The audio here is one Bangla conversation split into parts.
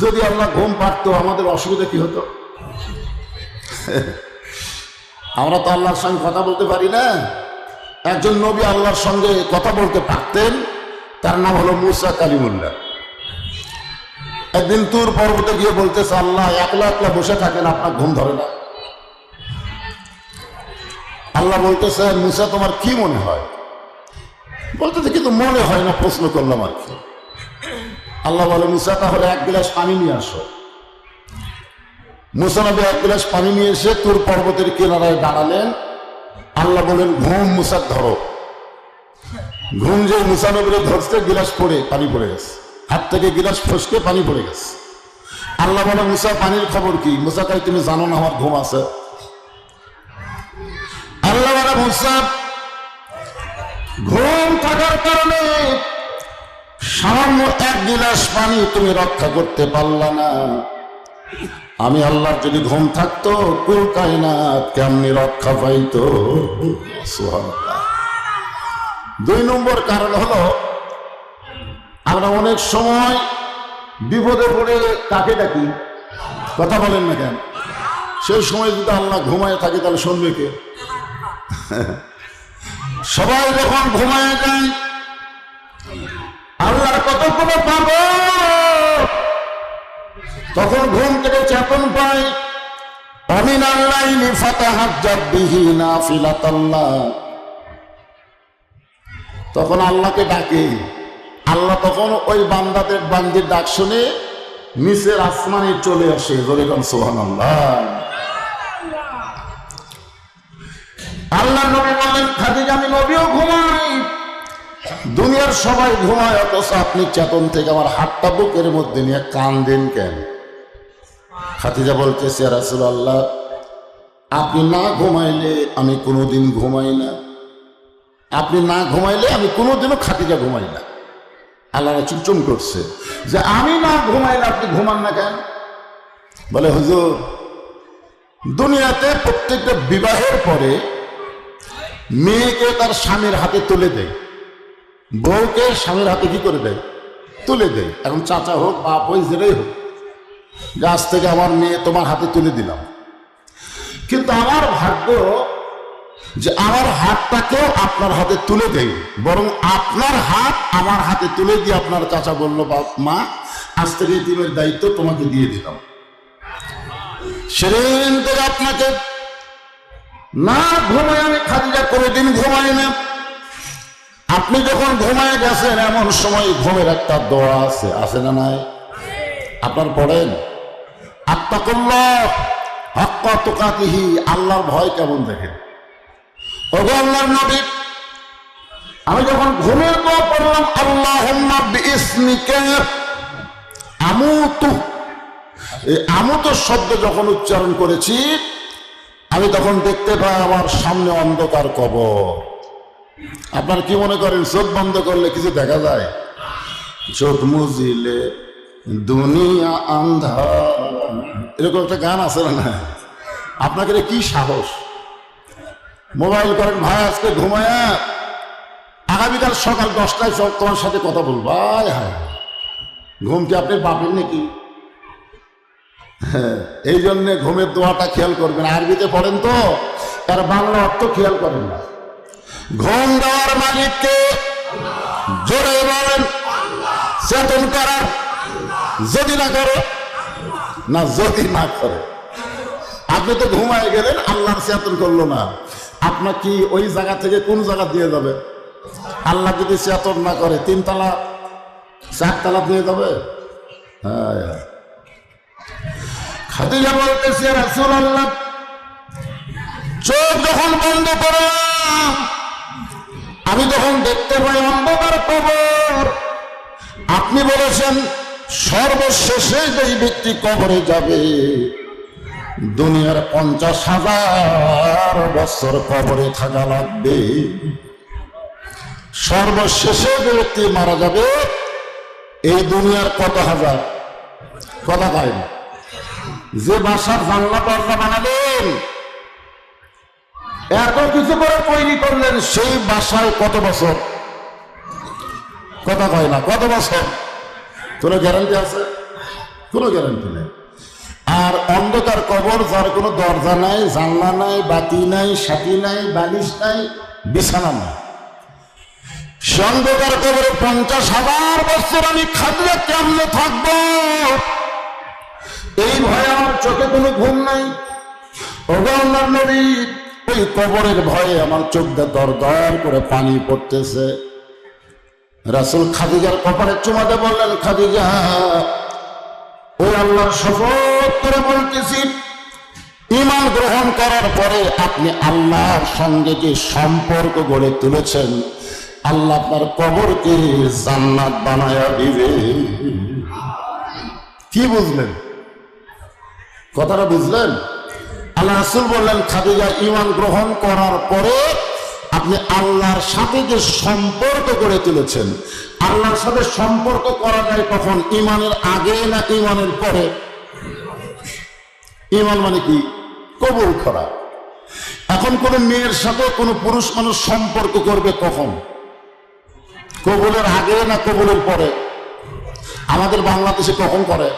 যদি আল্লাহ ঘুম পারতো আমাদের অসুবিধা কি হতো? আমরা তো আল্লাহর সঙ্গে কথা বলতে পারি না। একজন নবী আল্লাহর সঙ্গে কথা বলতে পারতেন, তার নাম হলো মুসা কালিমুল্লাহ। একদিন তুর পর্বতে গিয়ে বলতেছে, আল্লাহ, একলা একলা বসে থাকেন, আপনার ঘুম ধরে না। আল্লাহ বলতেছে, মুসা, তোমার কি মনে হয়? বলতেছে, কিন্তু মনে হয় না, প্রশ্ন করলাম আর কি। আল্লাহ বলে, মুসা, তাহলে এক গ্লাস পানি নিয়ে আসো। মুসা নবী এক গ্লাস পানি নিয়ে এসে তোর পর্বতের কিনারায় দাঁড়ালেন। আল্লাহ বলেন, ঘুম মুসার ধরো। ঘুম যে মুসা নবীর ধরতে গিলাস পড়ে, পানি পড়ে গেছে। হাত থেকে গিলাস ফসকে পানি পড়ে গেছে। আল্লাহ বলে, মুসা, পানির খবর কি? মুসা কাই তুমি জানো না আমার ঘুম আছে? আল্লাহ বলে, মুসা, ঘুম থাকার কারণে সামান্য এক গিলাস পানি তুমি রক্ষা করতে পারলা না। আমি আল্লাহর যদি ঘুম থাকতো, কুল কায়নাত কেমনি রক্ষা পাইতো। দুই নম্বর কারণ হলো, আমরা অনেক সময় বিপদে পড়ে কাকে ডাকি? কথা বলেন না কেন? সেই সময় যদি আল্লাহ ঘুমায় থাকে, তাহলে শুনবে কে? সবাই যখন ঘুমায় যায় আল্লাহর কতগুলো পাব। তখন ঘুম থেকে চেতন পায় অমিন আল্লাহ ফাতাহাজ্জাত বিহি নাফিলাতাল্লাহ। তখন আল্লাহকে ডাকে। আল্লাহ তখন ওই বান্দাদের বান্দির ডাক শুনে নিচের আসমানে চলে আসে। জোরে সোহান আল্লাহ নবী বললেন খাদিজা, আমি নবীও ঘুমাই। দুনিয়ার সবাই ঘুমায়, অথচ আপনি চেতন থেকে আমার হাতটা বুকের মধ্যে নিয়ে কান দেন কেন? খাতিজা বলতেছে রাসুল আল্লাহ আপনি না ঘুমাইলে আমি কোনোদিন ঘুমাই না। আপনি না ঘুমাইলে আমি কোনোদিনও খাতিজা ঘুমাই না। আল্লাহ চুমচুম করছে, যে আমি না ঘুমাইলে আপনি ঘুমান না কেন? বলে, হুজুর, দুনিয়াতে প্রত্যেকটা বিবাহের পরে মেয়েকে তার স্বামীর হাতে তুলে দেয়। বউকে স্বামীর হাতে কি করে দেয়? তুলে দেয়। এখন চাচা হোক, বাপ হোক যেটাই হোক, গাছ থেকে আমার মেয়ে তোমার হাতে তুলে দিলাম। কিন্তু আমার ভাগ্য যে আমার হাতটাকেও আপনার হাতে তুলে দেয় বরং আপনার হাত আমার হাতে তুলে দিয়ে আপনার চাচা বলল, বাপ, মা, আজ থেকে টিমের দায়িত্ব তোমাকে দিয়ে দিলাম। সেদিন থেকে আপনাকে না ঘুমায় আমি খাদিজা, কোনোদিন ঘুমাই না। আপনি যখন ঘুমায় গেছেন, এমন সময় ঘুমের একটা দোয়া আছে আছে না নাই? আপনার পড়েন? আত্মাকুল্লাহ, হক্কা তোকাতিহি, আল্লাহর ভয় কেমন দেখেন? ওগো আল্লাহর নবী, আমি যখন ঘুমের দোয়া পড়লাম, আল্লাহুম্মা বিইসমিকা আমুতু, এই আমুত শব্দ যখন উচ্চারণ করেছি, আমি তখন দেখতে পাই আমার সামনে অন্ধকার কবর। আপনার কি মনে করেন চোখ বন্ধ করলে কিছু দেখা যায়? চোখ মুজিলে দুনিয়া আন্ধার। এরকম একটা গান আছে না আপনাকে কি সাহস? মোবাইল করেন ভাই আজকে ঘুমায়া। আগামীকাল সকাল দশটায় সব তোমার সাথে কথা বলব। আয় হায়। ঘুম কি আপনি পাবেন নাকি? হ্যাঁ, এই জন্য ঘুমের দোয়াটা খেয়াল করবেন। আরবিতে পড়েন তো তার বাংলা অর্থ খেয়াল করেন না। ঘুম দেওয়ার মালিককে জোরে বলেন, চেতন করার যদি না করে, না যদি না করে। আপনি তো ঘুমায় গেলেন, আল্লাহর চেতন করল না। আপনার কি ওই জায়গা থেকে কোন জায়গা দিয়ে যাবে? আল্লাহ যদি চেতন না করে, তিনতলা, চারতলা দিয়ে যাবে? হ্যাঁ হ্যাঁ। খাদিজা বলতেছে রাসূল আল্লাহ চোখ যখন বন্ধ তখন দেখতে পাই অন্ধকার কবর। আপনি বলেছেন, সর্বশেষে যেই ব্যক্তি কবরে যাবে, দুনিয়ার পঞ্চাশ হাজার বছর কবরে থাকা লাগবে। সর্বশেষে যে ব্যক্তি মারা যাবে, এই দুনিয়ার কত হাজার? কথা যে বাসার জানলা দরজা বানালেন এত কিছু করে তৈরি করলেন সেই বাসায় কত বছর? কথা কয় না, কত বছর? তোর গ্যারান্টি আছে? কোনো গ্যারান্টি নেই। আর অন্ধকার কবর যার কোনো দরজা নাই, জানলা নাই, বাতি নাই সাথী নাই, বালিশ নাই, বিছানা নাই। সে অন্ধকার কবরে পঞ্চাশ হাজার বছর আমি খাদ্যে কেমনে থাকব? এই ভয়ে আমার চোখে কোনো ঘুম নাই। নবী ওই কবরের ভয়ে আমার চোখ দিয়ে দর দর করে পানি পড়তেছে। রাসুল খাদিজার কপালে চুমাতে বললেন, খাদিজা ওই আল্লাহর শপথ করে বলতেছি ইমান গ্রহণ করার পরে আপনি আল্লাহর সঙ্গে যে সম্পর্ক গড়ে তুলেছেন, আল্লাহ আপনার কবরকে জান্নাত বানায়া দিবে। কি বুঝলেন? কথাটা বুঝলেন? আল্লাহ রাসুল বললেন, খাদিজা ইমান গ্রহণ করার পরে আপনি আল্লাহর সাথে যে সম্পর্ক গড়ে তুলেছেন, আল্লাহর সাথে সম্পর্ক করা যায় কখন? ইমানের আগে না ইমানের পরে? ইমান মানে কি? কবুল করা। এখন কোন মেয়ের সাথে কোনো পুরুষ মানুষ সম্পর্ক করবে কখন? কবুলের আগে না কবুলের পরে? আমাদের বাংলাদেশে কখন করে?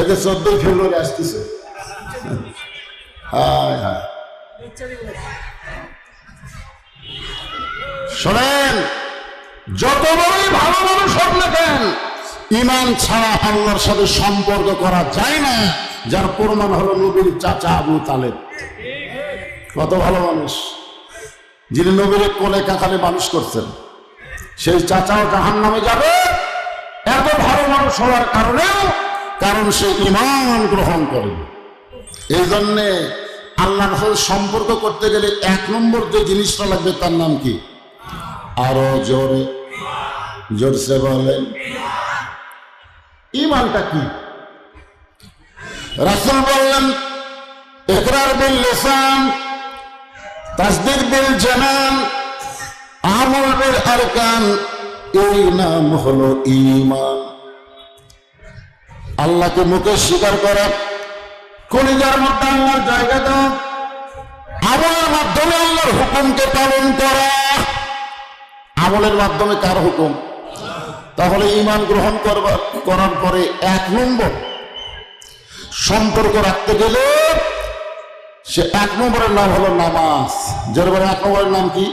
এতে চোদ্দই ফেব্রুয়ারি আসতেছে। শোনেন, যত বড়ই ভালো মানুষ হোক ইমান ছাড়া আল্লাহর সাথে সম্পর্ক করা যায় না, যার প্রমাণ হলো নবীর চাচা আবু তালেব। কত ভালো মানুষ। যিনি নবীর কোলে কাকালে মানুষ করছেন, সেই চাচাও জাহান নামে যাবে। এত ভালো মানুষ হওয়ার কারণেও কারণ সে ইমান গ্রহণ করেন। এই জন্যে আল্লাহর সাথে সম্পর্ক করতে গেলে এক নম্বর যে জিনিসটা লাগবে তার নাম কি? আরও জোরে। জোরসে বলেন। ইমানটা কি? রাসুল বললেন একরার বিল লিসান, তাসদিক বিল জানান আমল বিল আরকান, এই নাম হলো ইমান আল্লাহকে মুখে স্বীকার করা কলিজার মধ্যে আল্লাহর জায়গা দাও। আমলের মাধ্যমে আল্লাহর হুকুমকে পালন করা। আমলের মাধ্যমে কার হুকুম? তাহলে ইমান গ্রহণ করবার করার পরে এক নম্বর, সম্পর্ক রাখতে গেলে সে এক নম্বরের নাম হলো নামাজ। জোরে বলেন, এক নম্বরের নাম কি?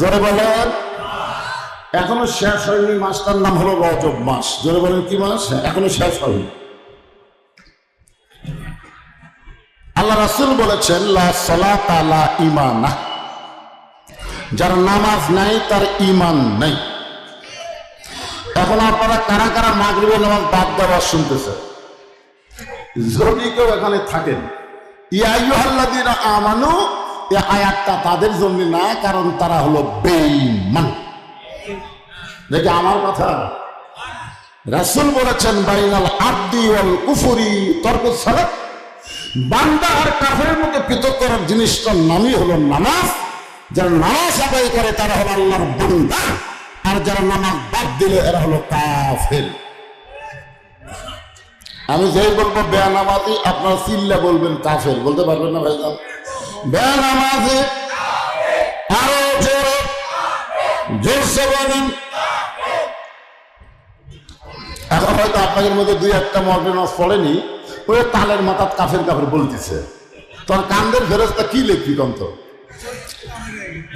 জোরে বলেন। এখনও শেষ হয়নি, মাসটার নাম হলো রজব মাস। জোরে বলেন, কি মাস? এখনও শেষ হয়নি। আল্লাহ রাসুল বলেছেন ইমানা যার নামাজ নাই, তার ইমান নাই। এখন আপনারা কারা কারা মাগরিবের নামাজ বাদ দেওয়ার শুনতেছে যদি কেউ এখানে থাকেন আমানু এ আয়াতটা তাদের জন্য না, কারণ তারা হলো বেঈমান। দেখি আমার কথা। রাসূল বলেছেন, বাইনাল আব্দি ওয়াল কুফরি তর্ক সালাত। বান্দা আর কাফের মধ্যে পৃথক করার জিনিসটার নামই হলো নামাজ। যারা নামাজ আদায় করে, তারা হলো আল্লাহর বান্দা। আর যারা নামাজ বাদ দিলে, এরা হলো কাফের। আমি যেই বলব, বেয়ানামাজি, আপনার চিল্লা বলবেন কাফের। বলতে পারবেন না ভাইজান? বেয়ানামাজি, আরও জোরে, জোরসে বলেন। এখন হয়তো আপনাদের মধ্যে দুই একটা মর্গে নামাজ পড়েনি। ওই তালের মাথার কাফের কাফের বলতেছে। তোর কান্দের ফেরস্তা কি লিখবি কন্ত?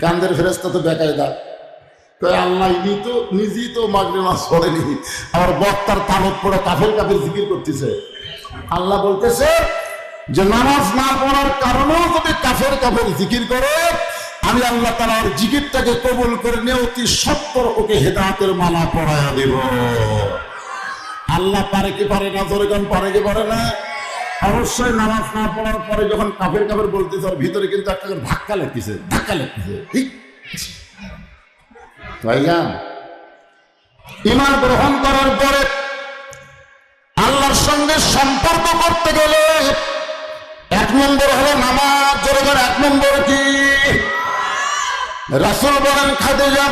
কান্দের ফেরস্তা তো বেকায় দা কই আল্লাহ, ইনি তো নিজেই তো মাগরে মাছ পড়েনি। আবার বক্তার তালত পড়ে কাফের কাফের জিকির করতেছে। আল্লাহ বলতেছে যে নামাজ না পড়ার কারণেও যদি কাফের কাফের জিকির করে, আমি আল্লাহ তালার জিকিরটাকে কবুল করে নিয়ে অতি সত্তর ওকে হেদাতের মালা পড়ায়া দেব। আল্লাহ পারে কি পারে না ধরে কোন পারে কি পারে না? অবশ্যই নামাজ না পড়ার পরে যখন কাফের কাফের বলতেছে, ওর ভিতরে কিন্তু একটা ধাক্কা লাগতেছে ধাক্কা লাগতেছে। ইমান গ্রহণ করার পরে আল্লাহর সঙ্গে সম্পর্ক করতে গেলে এক নম্বর হলো নামাজ, জোরে এক নম্বর কি? রাসুল বলেন, খাদিজা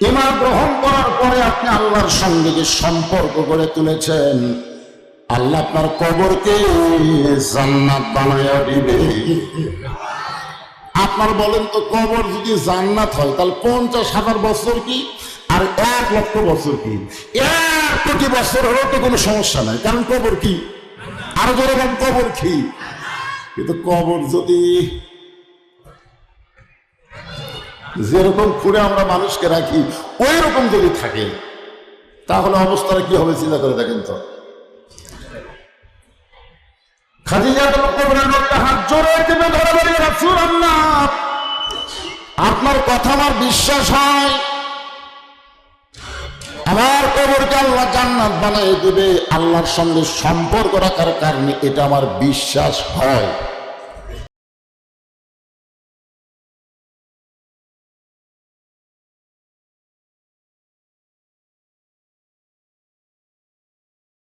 ইমান গ্রহণ করার পরে আপনি আল্লাহর সঙ্গে যে সম্পর্ক গড়ে তুলেছেন, আল্লাহ আপনার কবরকে জান্নাত বানায়া দিবে। আপনার বলেন তো, কবর যদি জান্নাত হয়, তাহলে পঞ্চাশ হাজার বছর কি? আর এক লক্ষ বছর কি? এক কোটি বছর হলেও তো কোনো সমস্যা নাই। কারণ কবর কি? আরও যেরকম কবর কি? কিন্তু কবর যদি যেরকম খুঁড়ে আমরা মানুষকে রাখি ওই রকম যদি থাকে, তাহলে অবস্থাটা কি হবে চিন্তা করে দেখেন তো। আপনার কথা আমার বিশ্বাস হয়। আমার কবরকে আল্লাহ জান্নাত বানিয়ে দেবে, আল্লাহর সঙ্গে সম্পর্ক রাখার কারণে এটা আমার বিশ্বাস হয়।